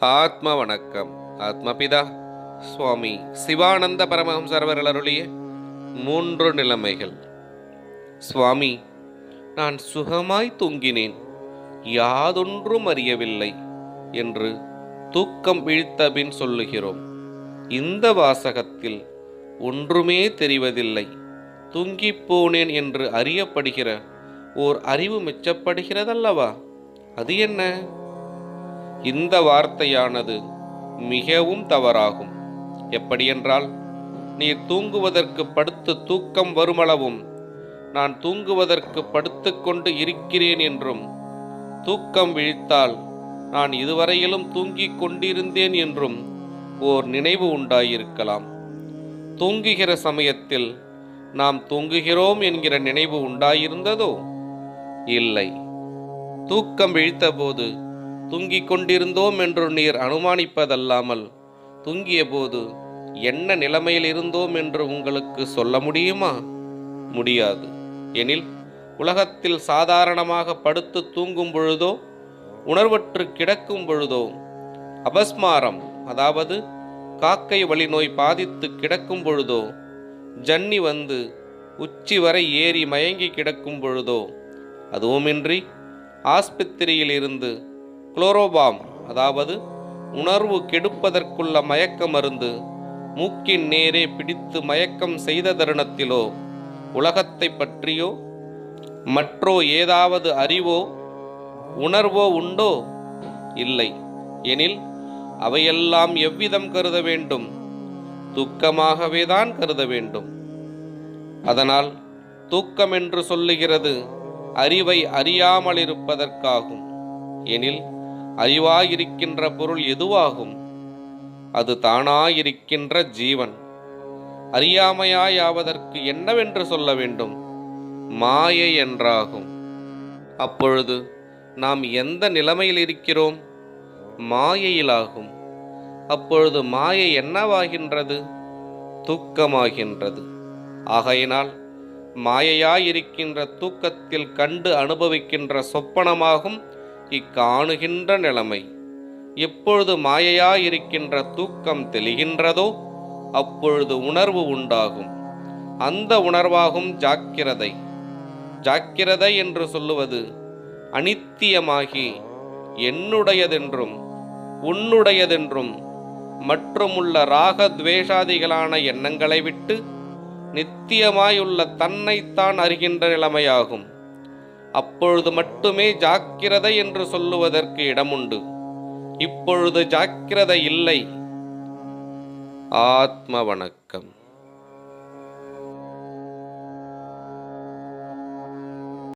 ஆத்ம வணக்கம். ஆத்மபிதா சுவாமி சிவானந்த பரமஹம்சர் அவர்கள் அருளிய மூன்று நிலைமைகள். சுவாமி நான் சுகமாய் தூங்கினேன் யாதொன்றும் அறியவில்லை என்று தூக்கம் இழுத்தபின் சொல்லுகிறோம். இந்த வாசகத்தில் ஒன்றுமே தெரிவதில்லை. தூங்கி போனேன் என்று அறியப்படுகிற ஓர் அறிவு மிச்சப்படுகிறதல்லவா? அது என்ன? இந்த வார்த்தையானது மிகவும் தவறாகும். எப்படியென்றால் நீர் தூங்குவதற்கு படுத்து தூக்கம் வருமளவும் நான் தூங்குவதற்கு படுத்துக்கொண்டு இருக்கிறேன் என்றும் தூக்கம் விழித்தால் நான் இதுவரையிலும் தூங்கிக் கொண்டிருந்தேன் என்றும் ஓர் நினைவு உண்டாயிருக்கலாம். தூங்குகிற சமயத்தில் நாம் தூங்குகிறோம் என்கிற நினைவு உண்டாயிருந்ததோ? இல்லை. தூக்கம் விழித்தபோது தூங்கிக் கொண்டிருந்தோம் என்று நீர் அனுமானிப்பதல்லாமல் தூங்கிய போது என்ன நிலைமையில் இருந்தோம் என்று உங்களுக்கு சொல்ல முடியுமா? முடியாது. எனில் உலகத்தில் சாதாரணமாக படுத்து தூங்கும் பொழுதோ உணர்வற்று கிடக்கும் பொழுதோ அபஸ்மாரம் அதாவது காக்கை வழி நோய் பாதித்து கிடக்கும் பொழுதோ ஜன்னி வந்து உச்சி வரை ஏறி மயங்கி கிடக்கும் பொழுதோ அதுவுமின்றி ஆஸ்பத்திரியில் இருந்து குளோரோபாம் அதாவது உணர்வு கெடுப்பதற்குள்ள மயக்க மருந்து மூக்கின் நேரே பிடித்து மயக்கம் செய்த தருணத்திலோ உலகத்தை பற்றியோ மற்றோ ஏதாவது அறிவோ உணர்வோ உண்டோ? இல்லை. எனில் அவையெல்லாம் எவ்விதம் கருத வேண்டும்? துக்கமாகவே தான் கருத வேண்டும். அதனால் தூக்கம் என்று சொல்லுகிறது அறிவை அறியாமல் இருப்பதற்காகும் எனில் அறிவாயிருக்கின்ற பொருள் எதுவாகும்? அது தானாயிருக்கின்ற ஜீவன். அறியாமையாயாவதற்கு என்னவென்று சொல்ல வேண்டும்? மாயை என்றாகும். அப்பொழுது நாம் எந்த நிலைமையில் இருக்கிறோம்? மாயையிலாகும். அப்பொழுது மாயை என்னவாகின்றது? தூக்கமாகின்றது. ஆகையினால் மாயையாயிருக்கின்ற தூக்கத்தில் கண்டு அனுபவிக்கின்ற சொப்பனமாகும் இக்காணுகின்ற நிலைமை. எப்பொழுது மாயையாயிருக்கின்ற தூக்கம் தெளிகின்றதோ அப்பொழுது உணர்வு உண்டாகும். அந்த உணர்வாகும் ஜாக்கிரதை. ஜாக்கிரதை என்று சொல்லுவது அனித்தியமாகி என்னுடையதென்றும் உன்னுடையதென்றும் மற்றுமுள்ள ராக துவேஷாதிகளான எண்ணங்களை விட்டு நித்தியமாயுள்ள தன்னைத்தான் அறிகின்ற நிலைமையாகும். அப்பொழுது மட்டுமே ஜாக்கிரதை என்று சொல்லுவதற்கு இடமுண்டு. இப்பொழுது ஜாக்கிரதை இல்லை. ஆத்ம வணக்கம்.